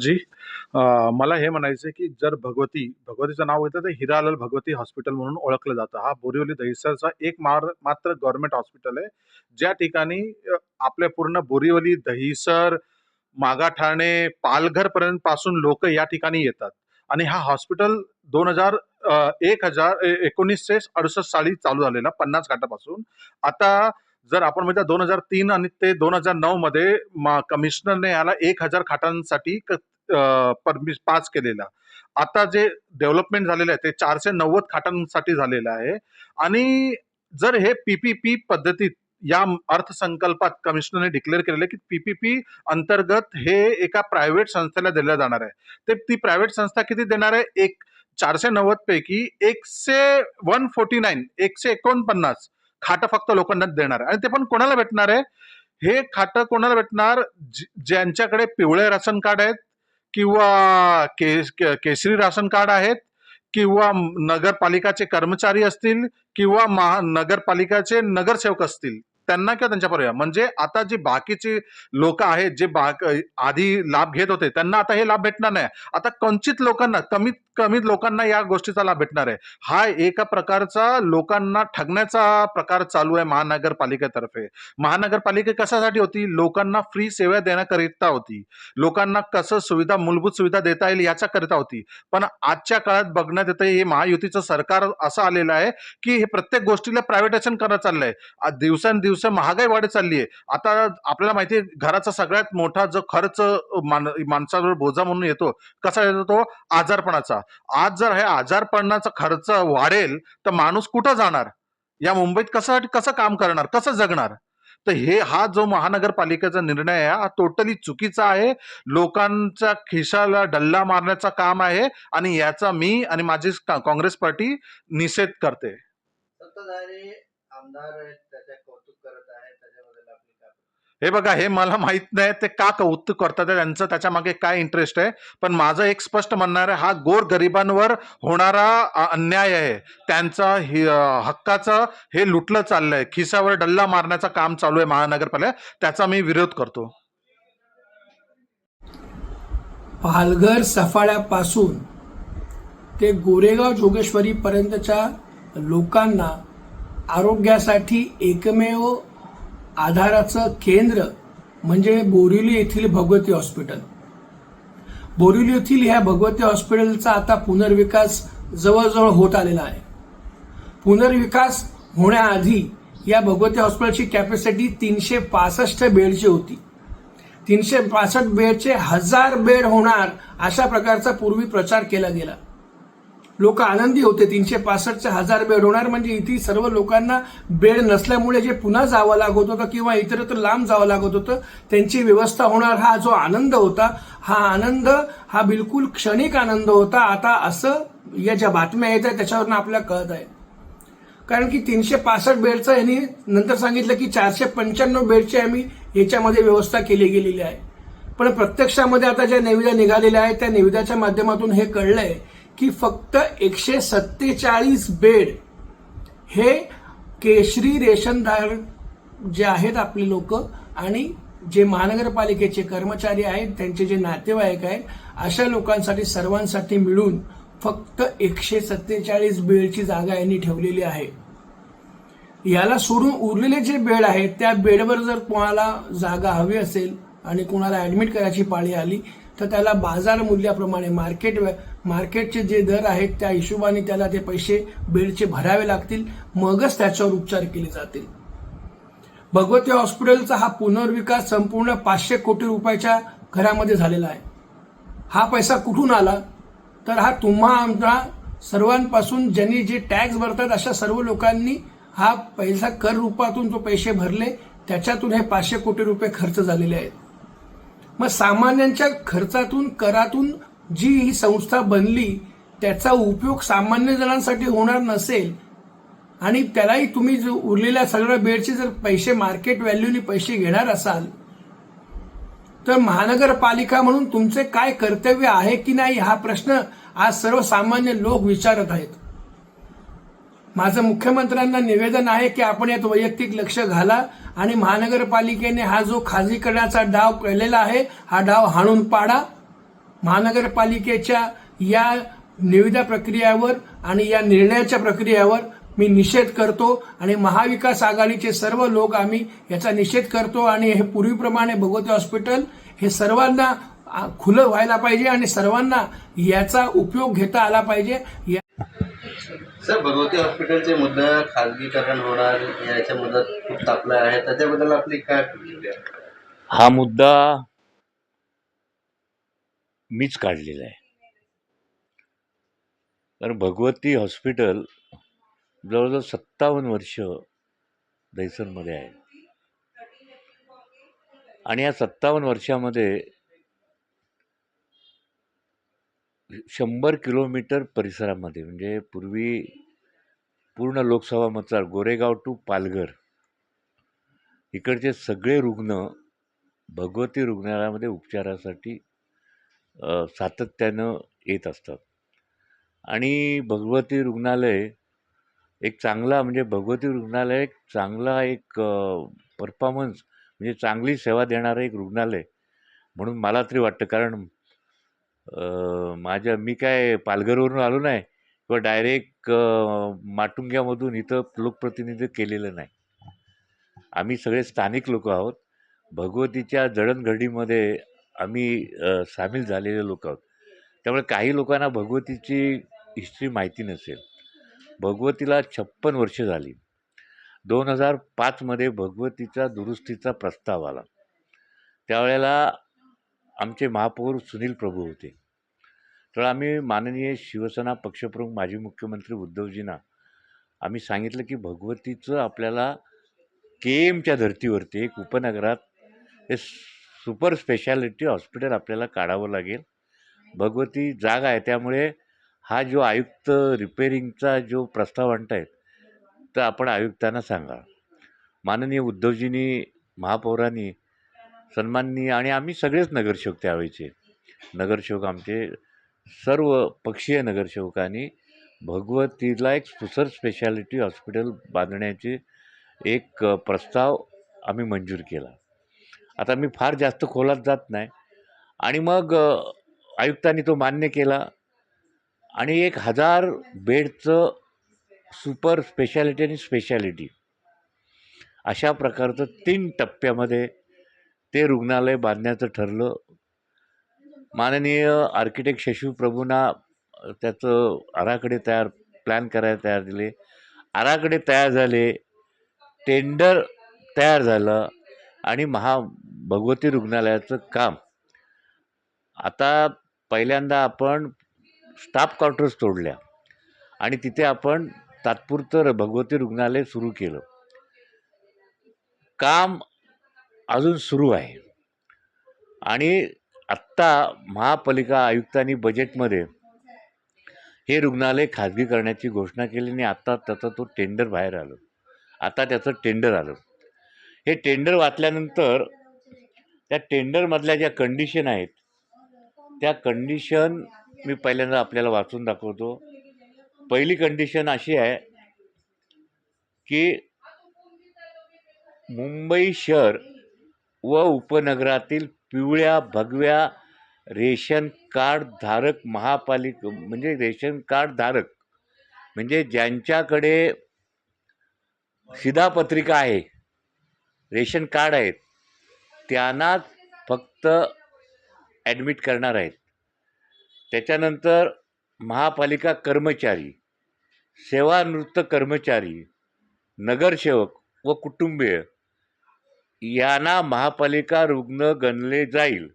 जी मला हे म्हणायचं की जर भगवती भगवतीचं नाव घेतलं तर हिरालाल भगवती हॉस्पिटल म्हणून ओळखलं जातं. हा बोरिवली दहिसरचा एक मार मात्र गव्हर्नमेंट हॉस्पिटल आहे. ज्या ठिकाणी आपल्या पूर्ण बोरिवली दहिसर मागाठाणे पालघरपर्यंत पासून लोक या ठिकाणी येतात. आणि हा हॉस्पिटल दोन हजार एक हजार ए- एकोणीसशे अडुसष्ट साली चालू झालेला पन्नास घाटापासून. आता जर आपण म्हणजे दोन हजार तीन आणि ते दोन हजार नऊ मध्ये मा- कमिशनरने याला एक हजार खाटांसाठी परमिश पास केलेला. आता जे डेव्हलपमेंट झालेलं आहे ते चारशे नव्वद खाटांसाठी झालेलं आहे. आणि जर हे पीपीपी पद्धतीत या अर्थसंकल्पात कमिशनरने डिक्लेअर केलेलं आहे की पीपीपी अंतर्गत हे एका प्रायव्हेट संस्थेला दिलं जाणार आहे. ते ती प्रायव्हेट संस्था किती देणार आहे? एक चारशे नव्वद पैकी एकशे वन फोर्टी नाईन एकशे एकोणपन्नास खाटं फक्त लोकांना देणार आहे. आणि ते पण कोणाला भेटणार आहे? हे खाटं कोणाला भेटणार? ज- ज्यांच्याकडे पिवळे राशन कार्ड आहेत किंवा केस केसरी राशन कार्ड आहेत किंवा नगरपालिकाचे कर्मचारी असतील किंवा महा नगरपालिकाचे नगरसेवक असतील त्यांना किंवा त्यांच्या पर्याय म्हणजे आता जी बाकीची लोक आहेत जे बा आधी लाभ घेत होते त्यांना आता हे लाभ भेटणार नाही. आता कंचित लोकांना कमीत कमी लोकांना या गोष्टीचा लाभ भेटणार आहे. हा एका प्रकारचा लोकांना ठगण्याचा प्रकार चालू आहे महानगरपालिकेतर्फे. महानगरपालिका कशासाठी होती? लोकांना फ्री सेवा देण्याकरिता होती. लोकांना कसं सुविधा मूलभूत सुविधा देता येईल याच्याकरिता होती. पण आजच्या काळात बघण्यात येतं हे महायुतीचं सरकार असं आलेलं आहे की हे प्रत्येक गोष्टीला प्रायव्हेटायझेशन करत चाललंय. आज दिवसेंदिवस महागाई वाढत चालली आहे आता आपल्याला माहिती आहे घराचा सगळ्यात मोठा जो खर्च मान माणसावर बोजा म्हणून येतो कसा येतो तो? आजारपणाचा. आज जर हे आजारपणाचा खर्च वाढेल तर माणूस कुठं जाणार? या मुंबईत कसं कसं काम करणार? कसं जगणार? तर हे हा जो महानगरपालिकेचा निर्णय आहे हा टोटली चुकीचा आहे. लोकांच्या खिशाला डल्ला मारण्याचा काम आहे आणि याचा मी आणि माझी काँग्रेस पार्टी निषेध करते. सत्ताधारी आमदार आहेत त्याचे कौतुक करत आहेत त्याच्याबद्दल आपली काय हे बघा हे मला माहीत नाही ते का कौतुक करतात त्यांचं त्याच्यामागे काय इंटरेस्ट आहे? पण माझं एक स्पष्ट म्हणणार आहे हा गोर गरिबांवर होणारा अन्याय आहे. त्यांचा हक्काचं हे लुटलं चाललंय खिसावर डल्ला मारण्याचं काम चालू आहे महानगरपालिका त्याचा मी विरोध करतो. पालघर सफाळ्यापासून ते गोरेगाव जोगेश्वरीपर्यंतच्या लोकांना आरोग्यासाठी एकमेव आधाराचं केंद्र म्हणजे बोरिवली येथील भगवती हॉस्पिटल. बोरिवली येथील ह्या भगवती हॉस्पिटलचा आता पुनर्विकास जवळजवळ होत आलेला आहे. पुनर्विकास होण्याआधी या भगवती हॉस्पिटलची कॅपॅसिटी तीनशे पासष्ट बेडची होती. तीनशे पासष्ट बेडचे हजार बेड होणार अशा प्रकारचा पूर्वी प्रचार केला गेला. लोक आनंदी होते. तीनशे पासष्टचे हजार बेड होणार म्हणजे इथे सर्व लोकांना बेड नसल्यामुळे जे पुन्हा जावं लागत होतं किंवा इतरत्र लांब जावं लागत होतं त्यांची व्यवस्था होणार. हा जो आनंद होता हा आनंद हा बिलकुल क्षणिक आनंद होता. आता असं या ज्या बातम्या येत आहेत त्याच्यावरनं आपल्याला कळत आहे. कारण की तीनशे पासष्ट बेडचं यांनी नंतर सांगितलं की चारशे पंच्याण्णव बेडची आम्ही याच्यामध्ये व्यवस्था केली गेलेली आहे. पण प्रत्यक्षामध्ये आता ज्या निविदा निघालेल्या आहेत त्या निविदाच्या माध्यमातून हे कळलंय. की फक्त एकशे सत्तेचाळीस बेड हे केशरी रेशनदार जे आहेत आपले लोक आणि जे महानगरपालिकेचे कर्मचारी आहेत त्यांचे जे नातेवाईक आहेत अशा लोकांसाठी सर्वांसाठी मिळून फक्त एकशे सत्तेचाळीस बेडची जागा यांनी ठेवलेली आहे. याला सोडून उरलेले जे बेड आहेत त्या बेडवर जर कोणाला जागा हवी असेल आणि कोणाला ऍडमिट करायची पाळी आली तर त्याला बाजार मूल्याप्रमाणे मार्केट मार्केटचे जे दर आहेत त्या हिशोबाने त्याला ते पैसे बेडचे भरावे लागतील. मगच त्याच्यावर उपचार केले जातील. भगवती हॉस्पिटलचा हा पुनर्विकास संपूर्ण पाचशे कोटी रुपयाच्या घरामध्ये झालेला आहे. हा पैसा कुठून आला? तर हा तुम्हा आमचा सर्वांपासून ज्यांनी जे टॅक्स भरतात अशा सर्व लोकांनी हा पैसा कर रूपातून जो पैसे भरले त्याच्यातून हे पाचशे कोटी रुपये खर्च झालेले आहेत. मग सामान्यांच्या खर्चातून करातून जी ही संस्था बनली त्याचा उपयोग सामान्य जणांसाठी होणार नसेल. आणि त्यालाही तुम्ही जो उरलेल्या सगळ्या बेडचे जर पैसे मार्केट व्हॅल्यूनी पैसे घेणार असाल तर महानगरपालिका म्हणून तुमचे काय कर्तव्य आहे की नाही हा प्रश्न आज सर्वसामान्य लोक विचारत आहेत. माझं मुख्यमंत्र्यांना निवेदन आहे की आपण यात वैयक्तिक लक्ष घाला आणि महानगरपालिकेने हा जो खाजगीकरणाचा डाव केलेला आहे हा डाव हाणून पाडा. महानगरपालिकेच्या या निविदा प्रक्रियावर आणि या निर्णयाच्या प्रक्रियावर मी निषेध करतो आणि महाविकास आघाडीचे सर्व लोक आम्ही याचा निषेध करतो आणि हे पूर्वीप्रमाणे भगवती हॉस्पिटल हे सर्वांना खुलं व्हायला पाहिजे आणि सर्वांना याचा उपयोग घेता आला पाहिजे. या- सर भगवती हॉस्पिटलचे मुद्दा खाजगीकरण होणार याच्या मुद्द्यात खूप तापला आहे त्याच्याबद्दल आपली काय प्रतिक्रिया? हा मुद्दा मीच काढलेला आहे. कारण भगवती हॉस्पिटल जवळजवळ सत्तावन्न वर्ष दैसनमध्ये आहे. आणि या सत्तावन्न वर्षामध्ये शंभर किलोमीटर परिसरामध्ये म्हणजे पूर्वी पूर्ण लोकसभा मतदार गोरेगाव टू पालघर इकडचे सगळे रुग्ण भगवती रुग्णालयामध्ये उपचारासाठी सातत्यानं येत असतात. आणि भगवती रुग्णालय एक चांगला म्हणजे भगवती रुग्णालय एक चांगला एक परफॉर्मन्स म्हणजे चांगली सेवा देणारं एक रुग्णालय म्हणून मला तरी वाटतं. कारण माझ्या मी काय पालघरवरून आलो नाही किंवा डायरेक्ट माटुंग्यामधून इथं लोकप्रतिनिधित्व केलेलं नाही. आम्ही सगळे स्थानिक लोक आहोत. भगवतीच्या जडणघडीमध्ये आम्ही सामील झालेले लोक आहोत. त्यामुळे काही लोकांना भगवतीची हिस्ट्री माहिती नसेल. भगवतीला छप्पन वर्ष झाली. दोन हजार पाचमध्ये भगवतीचा दुरुस्तीचा प्रस्ताव आला. त्यावेळेला आमचे महापौर सुनील प्रभू होते. तर आम्ही माननीय शिवसेना पक्षप्रमुख माजी मुख्यमंत्री उद्धवजींना आम्ही सांगितलं की भगवतीचं आपल्याला के एमच्या धर्तीवरती एक उपनगरात हे सुपर स्पेशालिटी हॉस्पिटल आपल्याला काढावं लागेल. भगवती जागा आहे त्यामुळे हा जो आयुक्त रिपेरिंगचा जो प्रस्ताव आणतायत तर आपण आयुक्तांना सांगा. माननीय उद्धवजींनी महापौरांनी सन्माननीय आणि आम्ही सगळेच नगरसेवक त्यावेळेचे. नगरसेवक आमचे सर्व पक्षीय नगरसेवकांनी भगवतीला एक सुसर स्पेशालिटी हॉस्पिटल बांधण्याचे एक प्रस्ताव आम्ही मंजूर केला. आता मी फार जास्त खोलात जात नाही. आणि मग आयुक्तांनी तो मान्य केला. आणि एक हजार बेडचं सुपर स्पेशालिटी आणि स्पेशालिटी अशा प्रकारचं तीन टप्प्यामध्ये ते रुग्णालय बांधण्याचं ठरलं. माननीय आर्किटेक्ट शशिव प्रभूंना त्याचं आराखडे तयार प्लॅन करायला तयार दिले. आराखडे तयार झाले टेंडर तयार झालं आणि महा भगवती रुग्णालयाचं काम. आता पहिल्यांदा आपण स्टाफ क्वार्टर्स तोडल्या आणि तिथे आपण तात्पुरतं भगवती रुग्णालय सुरू केलं. काम अजून सुरू आहे. आणि आत्ता महापालिका आयुक्तांनी बजेटमध्ये हे रुग्णालय खाजगी करण्याची घोषणा केली आणि आत्ता त्याचा तो टेंडर बाहेर आलं. आता त्याचं टेंडर आलं. हे टेंडर वाचल्यानंतर त्या टेंडरमधल्या ज्या कंडिशन आहेत त्या कंडिशन मी पहिल्यांदा आपल्याला वाचून दाखवतो. पहिली कंडिशन अशी आहे की मुंबई शहर व उपनगरातील पिवळ्या भगव्या रेशन कार्ड धारक महापालिक म्हणजे रेशन कार्ड धारक म्हणजे ज्यांच्याकडे शिधापत्रिका आहे रेशन कार्ड आहेत त्यांनाच फक्त ॲडमिट करणार आहेत. त्याच्यानंतर महापालिका कर्मचारी सेवानिवृत्त कर्मचारी नगरसेवक व कुटुंबीय यांना महापालिका रुग्ण गणले जाईल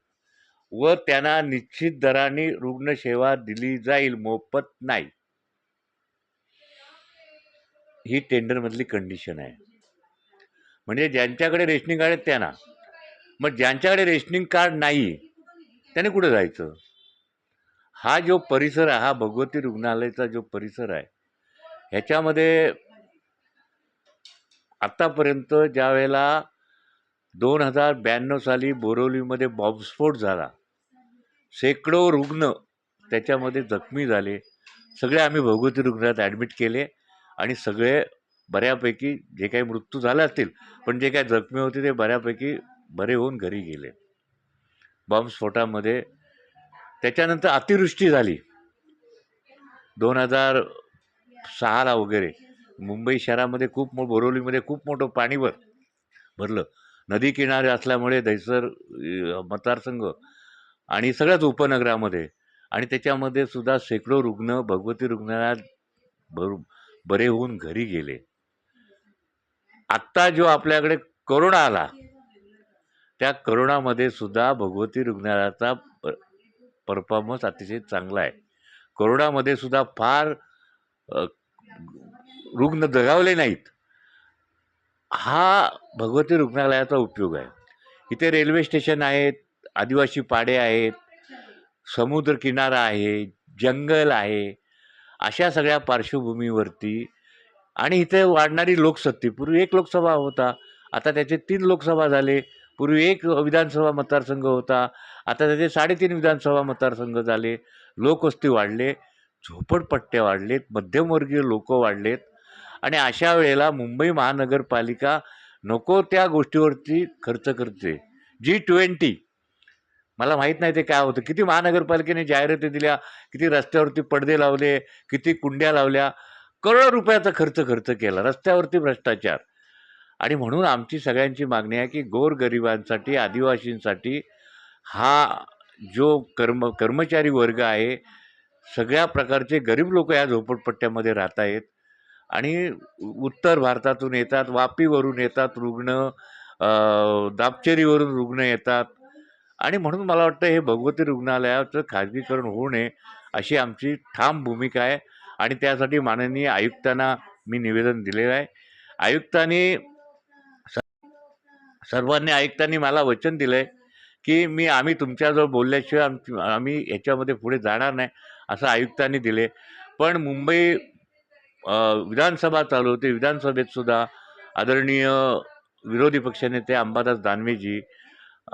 व त्यांना निश्चित दराने रुग्णसेवा दिली जाईल मोफत नाही. ही टेंडरमधली कंडिशन आहे. म्हणजे ज्यांच्याकडे रेशनिंग कार्ड आहेत त्यांना. मग ज्यांच्याकडे रेशनिंग कार्ड नाही त्याने कुठं जायचं? हा जो परिसर आहे हा भगवती रुग्णालयाचा जो परिसर आहे ह्याच्यामध्ये आत्तापर्यंत ज्या वेळेला दोन हजार ब्याण्णव साली बोरवलीमध्ये बॉम्बस्फोट झाला. शेकडो रुग्ण त्याच्यामध्ये जखमी झाले. सगळे आम्ही भगवती रुग्णालयात ॲडमिट केले आणि सगळे बऱ्यापैकी जे काही मृत्यू झाले असतील पण जे काही जखमी होते ते बऱ्यापैकी बरे होऊन घरी गेले. बॉम्बस्फोटामध्ये त्याच्यानंतर अतिवृष्टी झाली. दोन हजार सहाला वगैरे मुंबई शहरामध्ये खूप मो बोरवलीमध्ये खूप मोठं पाणी भर भरलं. नदी किनारे असल्यामुळे दहिसर मतदारसंघ आणि सगळ्याच उपनगरामध्ये आणि त्याच्यामध्ये सुद्धा शेकडो रुग्ण भगवती रुग्णालयात भरू बरे होऊन घरी गेले. आत्ता जो आपल्याकडे करोना आला त्या करोनामध्ये सुद्धा भगवती रुग्णालयाचा परफॉर्मन्स अतिशय चांगला आहे. करोनामध्ये सुद्धा फार रुग्ण दगावले नाहीत. हा भगवती रुग्णालयाचा उपयोग आहे. इथे रेल्वे स्टेशन आहेत आदिवासी पाडे आहेत समुद्र किनारा आहे जंगल आहे अशा सगळ्या पार्श्वभूमीवरती आणि इथे वाढणारी लोकसत्ती. पूर्वी एक लोकसभा होता आता त्याचे तीन लोकसभा झाले. पूर्वी एक विधानसभा मतदारसंघ होता आता त्याचे साडेतीन विधानसभा मतदारसंघ झाले. लोकवस्ती वाढले झोपडपट्ट्या वाढलेत मध्यमवर्गीय लोक वाढलेत. आणि अशा वेळेला मुंबई महानगरपालिका नको त्या गोष्टीवरती खर्च करते. जी ट्वेंटी मला माहीत नाही ते काय होतं. किती महानगरपालिकेने जाहिराती दिल्या किती रस्त्यावरती पडदे लावले किती कुंड्या लावल्या करोडो रुपयाचा खर्च खर्च केला. रस्त्यावरती भ्रष्टाचार. आणि म्हणून आमची सगळ्यांची मागणी आहे की गोरगरिबांसाठी आदिवासींसाठी हा जो कर्म कर्मचारी वर्ग आहे सगळ्या प्रकारचे गरीब लोक या झोपडपट्ट्यामध्ये राहत आहेत. आणि उत्तर भारतातून येतात वापीवरून येतात रुग्ण दापचेरीवरून रुग्ण येतात. आणि म्हणून मला वाटतं हे भगवती रुग्णालयाचं खाजगीकरण होऊ नये अशी आमची ठाम भूमिका आहे. आणि त्यासाठी माननीय आयुक्तांना मी निवेदन दिलेलं आहे. आयुक्तांनी स- सर्वांनी आयुक्तांनी मला वचन दिलं आहे की मी आम्ही तुमच्याजवळ बोलल्याशिवाय आमची आम्ही ह्याच्यामध्ये पुढे जाणार नाही असं आयुक्तांनी दिले पण मुंबई विधानसभा चालू होती. विधानसभेत सुद्धा आदरणीय विरोधी पक्षनेते अंबादास दानवेजी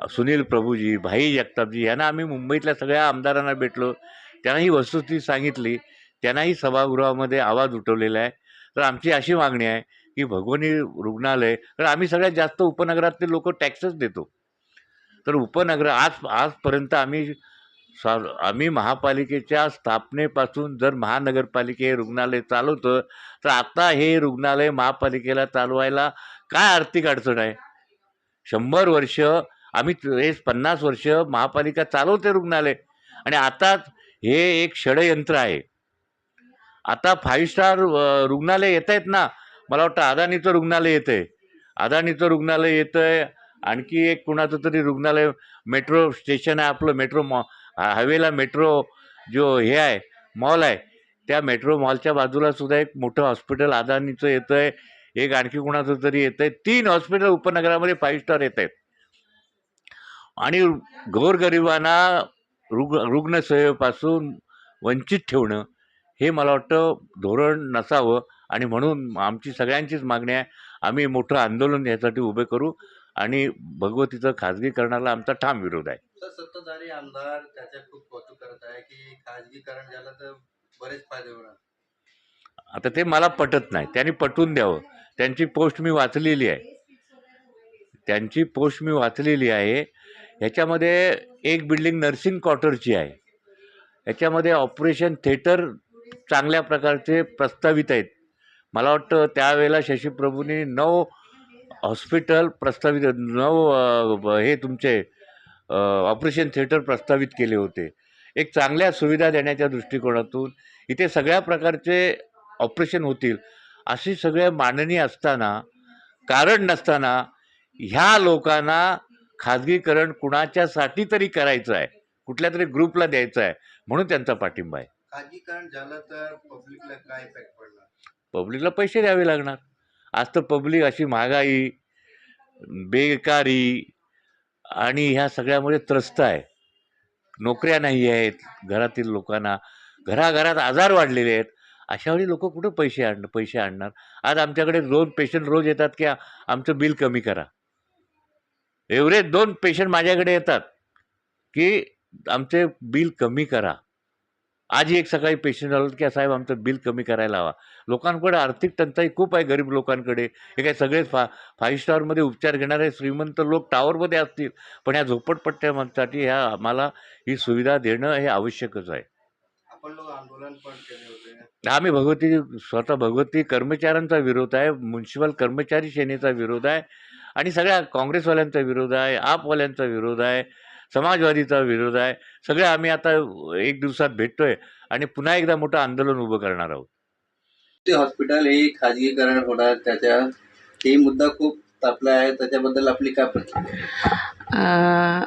सुनील प्रभूजी भाई जगतापजी यांना आम्ही मुंबईतल्या सगळ्या आमदारांना भेटलो. त्यांना ही वस्तुस्थिती सांगितली. त्यांनाही सभागृहामध्ये आवाज उठवलेला आहे. तर आमची अशी मागणी आहे की भगवनी रुग्णालय तर आम्ही सगळ्यात जास्त उपनगरातले लोक टॅक्सच देतो. तर उपनगर आज आजपर्यंत आम्ही सा आम्ही महापालिकेच्या स्थापनेपासून जर महानगरपालिके हे रुग्णालय चालवतं तर आता हे रुग्णालय महापालिकेला चालवायला काय आर्थिक अडचण आहे? शंभर वर्ष आम्ही हे पन्नास वर्ष महापालिका चालवते रुग्णालय. आणि आता हे एक षडयंत्र आहे. आता फाईव्ह स्टार रुग्णालय येत आहेत ना मला वाटतं अदानीचं रुग्णालय येतं आहे अदानीचं रुग्णालय येतं आहे आणखी एक कुणाचं तरी रुग्णालय मेट्रो स्टेशन आहे आपलं मेट्रो मॉ हवेला मेट्रो जो हे आहे मॉल आहे त्या मेट्रो मॉलच्या बाजूला सुद्धा एक मोठं हॉस्पिटल अदानीचं येतं आहे एक आणखी कुणाचं तरी येतं आहे तीन हॉस्पिटल उपनगरामध्ये फाईव्ह स्टार येत आहेत आणि गोरगरिबांना रुग रुग्णसेवेपासून वंचित ठेवणं हे मला वाटतं धोरण नसावं. आणि म्हणून आमची सगळ्यांचीच मागणी आहे आम्ही मोठं आंदोलन यासाठी उभे करू. आणि भगवतीचं खाजगीकरणाला आमचा ठाम विरोध आहे. सत्ताधारी आमदार त्याचे खूप कौतुक करत आहे की खाजगीकरण झालं तर बरेच फायदे होणार. आता ते मला पटत नाही. त्यांनी पटवून द्यावं. त्यांची पोस्ट मी वाचलेली आहे. त्यांची पोस्ट मी वाचलेली आहे. ह्याच्यामध्ये एक बिल्डिंग नर्सिंग क्वार्टरची आहे. ह्याच्यामध्ये ऑपरेशन थिएटर चांगल्या प्रकारचे प्रस्तावित आहेत. मला वाटतं त्यावेळेला शशीप्रभूंनी नऊ हॉस्पिटल प्रस्तावित ब- हे तुमचे ऑपरेशन थिएटर प्रस्तावित केले होते. एक चांगल्या सुविधा देण्याच्या दृष्टिकोनातून इथे सगळ्या प्रकारचे ऑपरेशन होतील. अशी सगळे मांडणी असताना कारण नसताना ह्या लोकांना खाजगीकरण कुणाच्यासाठी तरी करायचं आहे. कुठल्या तरी ग्रुपला द्यायचं आहे. म्हणून त्यांचा पाठिंबा आहे. खाजगीकरण झालं तर पब्लिकला काय इफेक्ट पडणार? पब्लिकला पैसे द्यावे लागणार. आज तर पब्लिक अशी महागाई बेकारी आणि ह्या सगळ्यामुळे त्रस्त आहे. नोकऱ्या नाही आहेत घरातील लोकांना. घराघरात आजार वाढलेले आहेत. अशावेळी लोक कुठं पैसे आण पैसे आणणार? आज आमच्याकडे दोन पेशंट रोज येतात की आमचं बिल कमी करा. एवढे दोन पेशंट माझ्याकडे येतात की आमचे बिल कमी करा. आजही एक सकाळी पेशंट आलो की साहेब आमचं बिल कमी करायला हवा. लोकांकडे आर्थिक टंचाई खूप आहे गरीब लोकांकडे. हे काय सगळे फा फाईव्ह स्टारमध्ये उपचार घेणारे श्रीमंत लोक टावरमध्ये असतील. पण ह्या झोपडपट्ट्यासाठी ह्या आम्हाला ही सुविधा देणं हे आवश्यकच आहे. आम्ही भगवती स्वतः भगवती कर्मचाऱ्यांचा विरोध आहे म्युन्सिपल कर्मचारी सेनेचा विरोध आहे आणि सगळ्या काँग्रेसवाल्यांचा विरोध आहे आपवाल्यांचा विरोध आहे. समाजवादीचा विरोध आहे. सगळे आम्ही आता एक दिवसात भेटतोय आणि पुन्हा एकदा मोठं आंदोलन उभं करणार आहोत. ते हॉस्पिटल हे खाजगीकरण होणार त्याच्या हे मुद्दा खूप तापला आहे त्याच्याबद्दल आपली काय प्रतिक्रिया?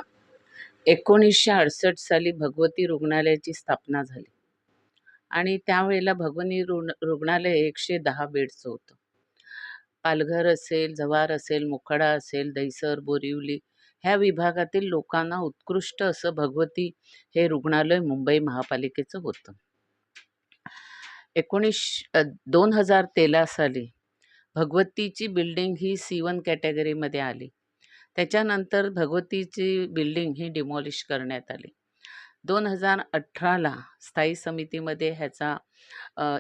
एकोणीसशे अडुसष्ट साली भगवती रुग्णालयाची स्थापना झाली. आणि त्यावेळेला भगवती रुग्ण रुग्णालय एकशे दहा बेडचं होतं. पालघर असेल जव्हार असेल मोखाडा असेल दहिसर बोरिवली ह्या विभागातील लोकांना उत्कृष्ट असं भगवती हे रुग्णालय मुंबई महापालिकेचं होतं. एकोणीस दोन हजार तेरा साली भगवतीची बिल्डिंग ही सी वन कॅटेगरीमध्ये आली. त्याच्यानंतर भगवतीची बिल्डिंग ही डिमॉलिश करण्यात आली. दोन हजार अठराला स्थायी समितीमध्ये ह्याचा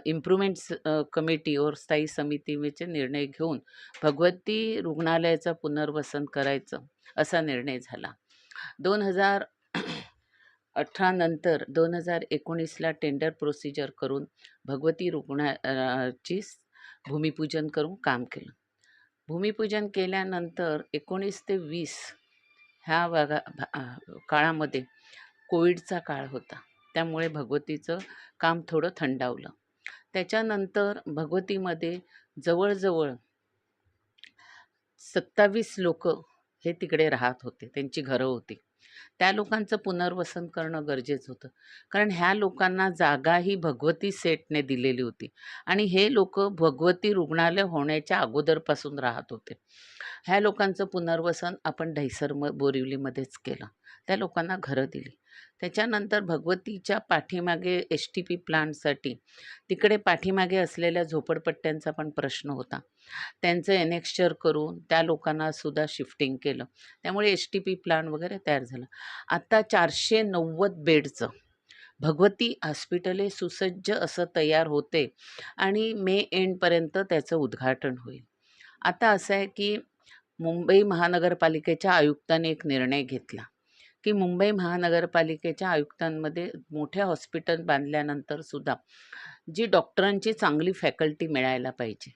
इम्प्रूव्हमेंट्स कमिटी और स्थायी समितीचे निर्णय घेऊन भगवती रुग्णालयाचं पुनर्वसन करायचं असा निर्णय झाला. दोन हजार अठरा नंतर दोन हजार एकोणीसला टेंडर प्रोसिजर करून भगवती रुग्णा भूमिपूजन करून काम केलं. भूमिपूजन केल्यानंतर एकोणीस ते वीस ह्या भागा भा- काळामध्ये कोविडचा काळ होता. त्यामुळे भगवतीचं काम थोडं थंडावलं. त्याच्यानंतर भगवतीमध्ये जवळजवळ सत्तावीस लोक हे तिकडे राहत होते त्यांची घरं होती. त्या लोकांचं पुनर्वसन करणं गरजेचं होतं. कारण ह्या लोकांना जागा ही भगवती सेटने दिलेली होती आणि हे लोक भगवती रुग्णालय होण्याच्या अगोदरपासून राहत होते. ह्या लोकांचं पुनर्वसन आपण ढैसर म बोरिवलीमध्येच केलं. त्या लोकांना घरं दिली. त्याच्यानंतर भगवतीच्या पाठीमागे एस टी पी प्लांटसाठी तिकडे पाठीमागे असलेल्या झोपडपट्ट्यांचा पण प्रश्न होता. त्यांचं एनेक्स्चर करून त्या लोकांना सुद्धा शिफ्टिंग केलं. त्यामुळे एस टी पी प्लांट वगैरे तयार झालं. आता चारशे नव्वद बेडचं. भगवती हॉस्पिटल हे सुसज्ज असं तयार होते आणि मे एंडपर्यंत त्याचं उद्घाटन होईल. आता असं आहे की मुंबई महानगरपालिकेच्या आयुक्ताने एक निर्णय घेतला. की मुंबई महानगरपालिकेच्या आयुक्तांमध्ये मोठ्या हॉस्पिटल बांधल्यानंतर सुद्धा जी डॉक्टरांची चांगली फॅकल्टी मिळायला पाहिजे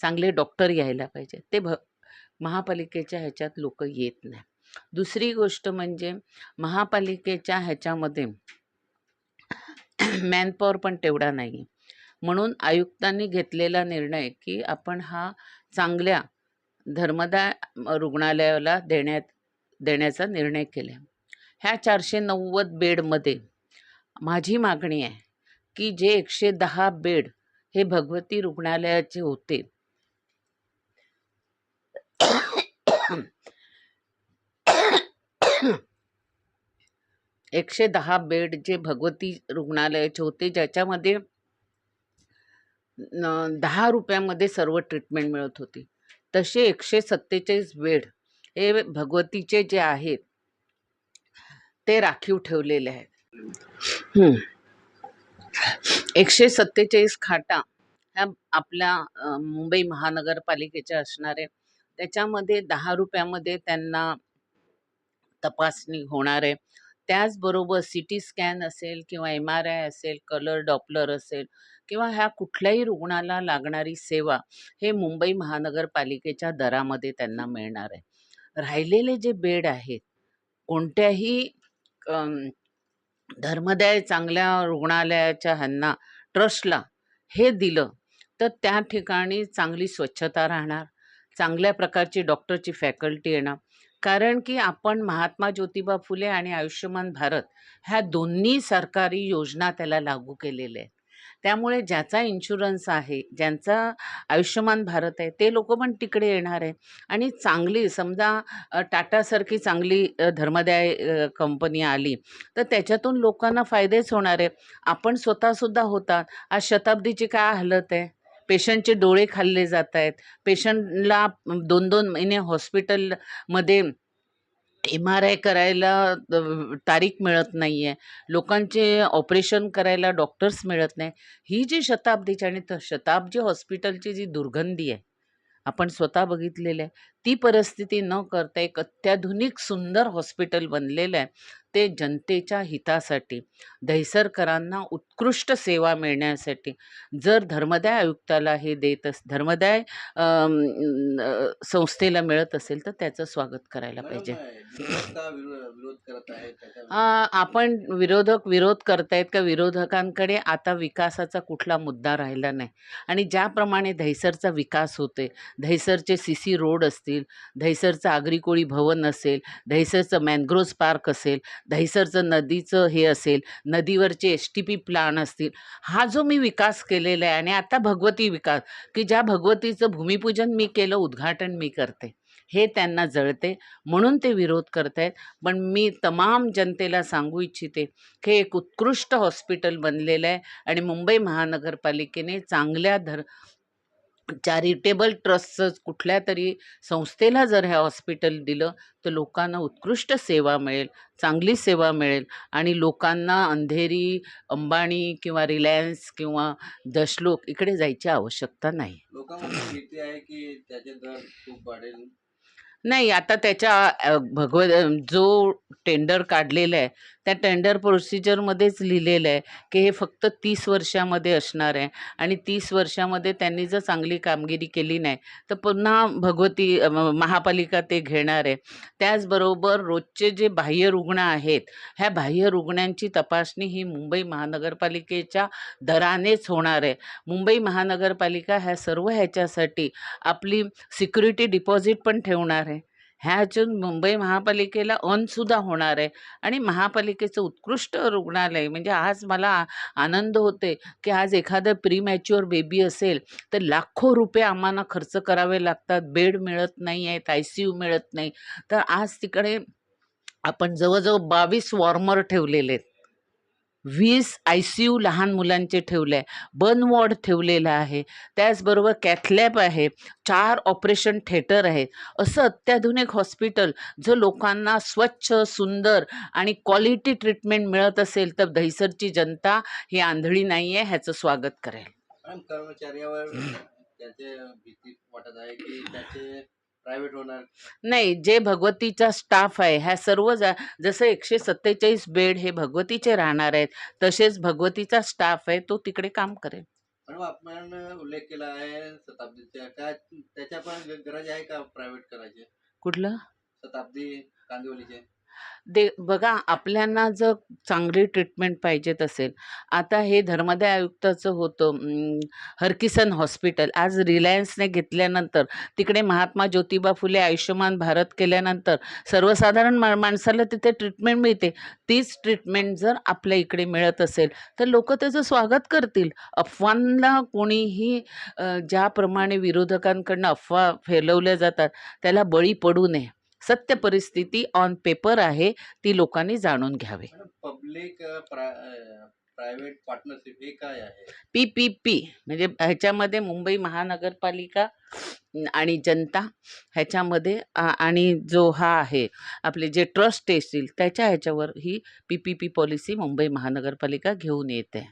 चांगले डॉक्टर यायला पाहिजे ते भ महापालिकेच्या ह्याच्यात लोक येत नाही. दुसरी गोष्ट म्हणजे महापालिकेच्या ह्याच्यामध्ये मॅनपॉवर पण तेवढा नाही म्हणून आयुक्तांनी घेतलेला निर्णय की आपण हा चांगल्या धर्मदाय रुग्णालयाला देण्यात देण्याचा निर्णय केला. ह्या चारशे नव्वद बेडमध्ये माझी मागणी आहे की जे एकशे दहा बेड हे भगवती रुग्णालयाचे होते. एकशे दहा बेड जे भगवती रुग्णालयाचे होते ज्याच्यामध्ये दहा रुपयामध्ये सर्व ट्रीटमेंट मिळत होती. तसे एकशे सत्तेचाळीस बेड हे भगवतीचे जे आहेत ते राखीव ठेवलेले आहेत. एकशे सत्तेचाळीस खाटा ह्या आपल्या मुंबई महानगरपालिकेच्या असणार. आहे त्याच्यामध्ये दहा रुपयामध्ये त्यांना तपासणी होणार आहे. त्याचबरोबर सी टी स्कॅन असेल किंवा एम आर आय असेल कलर डॉपलर असेल किंवा ह्या कुठल्याही रुग्णाला लागणारी सेवा हे मुंबई महानगरपालिकेच्या दरामध्ये त्यांना मिळणार आहे. राहिलेले जे बेड आहेत कोणत्याही धर्मदाय चांगल्या रुग्णालयाच्या ह्यांना ट्रस्टला हे दिलं तर त्या ठिकाणी चांगली स्वच्छता राहणार चांगल्या प्रकारची डॉक्टरची फॅकल्टी येणार. कारण की आपण महात्मा ज्योतिबा फुले आणि आयुष्यमान भारत ह्या दोन्ही सरकारी योजना त्याला लागू केलेल्या आहेत. त्यामुळे ज्याचा इन्शुरन्स आहे ज्यांचा आयुष्यमान भारत आहे ते लोक पण तिकडे येणार आहे. आणि चांगली समजा टाटासारखी चांगली धर्मदाय कंपनी आली तर त्याच्यातून लोकांना फायदेच होणार आहे. आपण स्वतःसुद्धा होतात आज शताब्दीची काय हालत आहे? पेशंटचे डोळे खाल्ले जात आहेत. पेशंटला दोन दोन महिने हॉस्पिटलमध्ये एम आर आय करायला तारीख मिळत नाही आहे लोकांचे ऑपरेशन करायला डॉक्टर्स मिळत नाही. ही जी शताब्दीची आणि त शताब्दी हॉस्पिटलची जी दुर्गंधी आहे आपण स्वतः बघितलेलं आहे ती परिस्थिती न करता एक अत्याधुनिक सुंदर हॉस्पिटल बनलेलं आहे. ते जनतेच्या हितासाठी दहिसरकरांना उत्कृष्ट सेवा मिळण्यासाठी. जर धर्मदाय आयुक्ताला हे देत अस धर्मदाय संस्थेला मिळत असेल तर त्याचं स्वागत करायला पाहिजे. आपण विरोधक विरोध करतायत का विरोधकांकडे आता विकासाचा कुठला मुद्दा राहिला नाही. आणि ज्याप्रमाणे दहिसरचा विकास होते दहिसरचे सी सी रोड असतील दहिसरचं आगरी कोळी भवन असेल दहिसरचं मॅनग्रोव्ज पार्क असेल दहिसरचं नदीचं हे असेल नदीवरचे एस टी पी प्लान असतील हा जो मी विकास केलेला आहे आणि आता भगवती विकास की ज्या भगवतीचं भूमिपूजन मी केलं उद्घाटन मी करते हे त्यांना जळते म्हणून ते विरोध करत आहेत पण मी तमाम जनतेला सांगू इच्छिते की एक उत्कृष्ट हॉस्पिटल बनलेलं आहे आणि मुंबई महानगरपालिकेने चांगल्या धर चॅरिटेबल ट्रस्टचं कुठल्या तरी संस्थेला जर हे हॉस्पिटल दिलं तर लोकांना उत्कृष्ट सेवा मिळेल चांगली सेवा मिळेल आणि लोकांना अंधेरी अंबानी किंवा रिलायन्स किंवा दशलोक इकडे जायची आवश्यकता नाही. लोकांमध्ये भीती आहे की त्याचे दर खूप वाढेल? नाही आता त्याच्या भगवत जो टेंडर काढलेला आहे त्या टेंडर प्रोसिजरमध्येच लिहिलेलं आहे की हे फक्त तीस वर्षामध्ये असणार आहे. आणि तीस वर्षामध्ये त्यांनी जर चांगली कामगिरी केली नाही तर पुन्हा भगवती महापालिका ते घेणार आहे. त्याचबरोबर रोजचे जे बाह्य रुग्ण आहेत ह्या बाह्य रुग्णांची तपासणी ही मुंबई महानगरपालिकेच्या दरानेच होणार आहे. मुंबई महानगरपालिका ह्या सर्व ह्याच्यासाठी आपली सिक्युरिटी डिपॉझिट पण ठेवणार आहे. ह्याच्यातून मुंबई महापालिकेला अनसुद्धा होणार आहे. आणि महापालिकेचं उत्कृष्ट रुग्णालय म्हणजे आज मला आ- आनंद होते की आज एखादं प्रीमॅच्युअर बेबी असेल तर लाखो रुपये आम्हाला खर्च करावे लागतात. बेड मिळत नाही आहेत आय सी यू मिळत नाही. तर आज तिकडे आपण जवळजवळ बावीस वॉर्मर ठेवलेले आहेत. वीस आय सी यू लहान मुलांचे ठेवले आहे बर्न वॉर्ड ठेवलेलं आहे. त्याचबरोबर कॅथलॅब आहे. चार ऑपरेशन थिएटर आहे. असं अत्याधुनिक हॉस्पिटल जर लोकांना स्वच्छ सुंदर आणि क्वालिटी ट्रीटमेंट मिळत असेल तर दहिसरची जनता ही आंधळी नाही आहे ह्याचं स्वागत करेल. कर्मचाऱ्यावर त्याचे भीती वाटत आहे की त्याचे प्रायव्हेट होणार. नाही जे भगवतीचा स्टाफ आहे ह्या सर्व जा जसं एकशे सत्तेचाळीस बेड हे भगवतीचे राहणार आहेत तसेच भगवतीचा स्टाफ आहे तो तिकडे काम करेल. मॅडम आपण उल्लेख केला आहे शताब्दीच्या काय त्याच्या पण गरज आहे का प्रायव्हेट करायचे? कुठलं? शताब्दी कांदिवलीचे. दे बघा आपल्यांना जर चांगली ट्रीटमेंट पाहिजेत असेल आता हे धर्मदाय आयुक्ताचं होतं अं, हरकिसन हॉस्पिटल आज रिलायन्सने घेतल्यानंतर तिकडे महात्मा ज्योतिबा फुले आयुष्यमान भारत केल्यानंतर सर्वसाधारण मा माणसाला तिथे ट्रीटमेंट मिळते. तीच ट्रीटमेंट जर आपल्या इकडे मिळत असेल तर लोक त्याचं स्वागत करतील. अफवांना कोणीही अ, ज्याप्रमाणे विरोधकांकडनं अफवा फैलवल्या जातात त्याला बळी पडू नये. सत्य परिस्थिती ऑन पेपर आहे ती लोकांनी जाणून घ्यावी. पब्लिक प्रायव्हेट पार्टनरशिप हे काय आहे? पी पी पी म्हणजे ह्याच्यामध्ये मुंबई महानगरपालिका आणि जनता ह्याच्यामध्ये आणि जो हा आहे आपले जे ट्रस्ट असतील त्याच्या ह्याच्यावर ही P P P policy Mumbai महानगरपालिका घेऊन येते.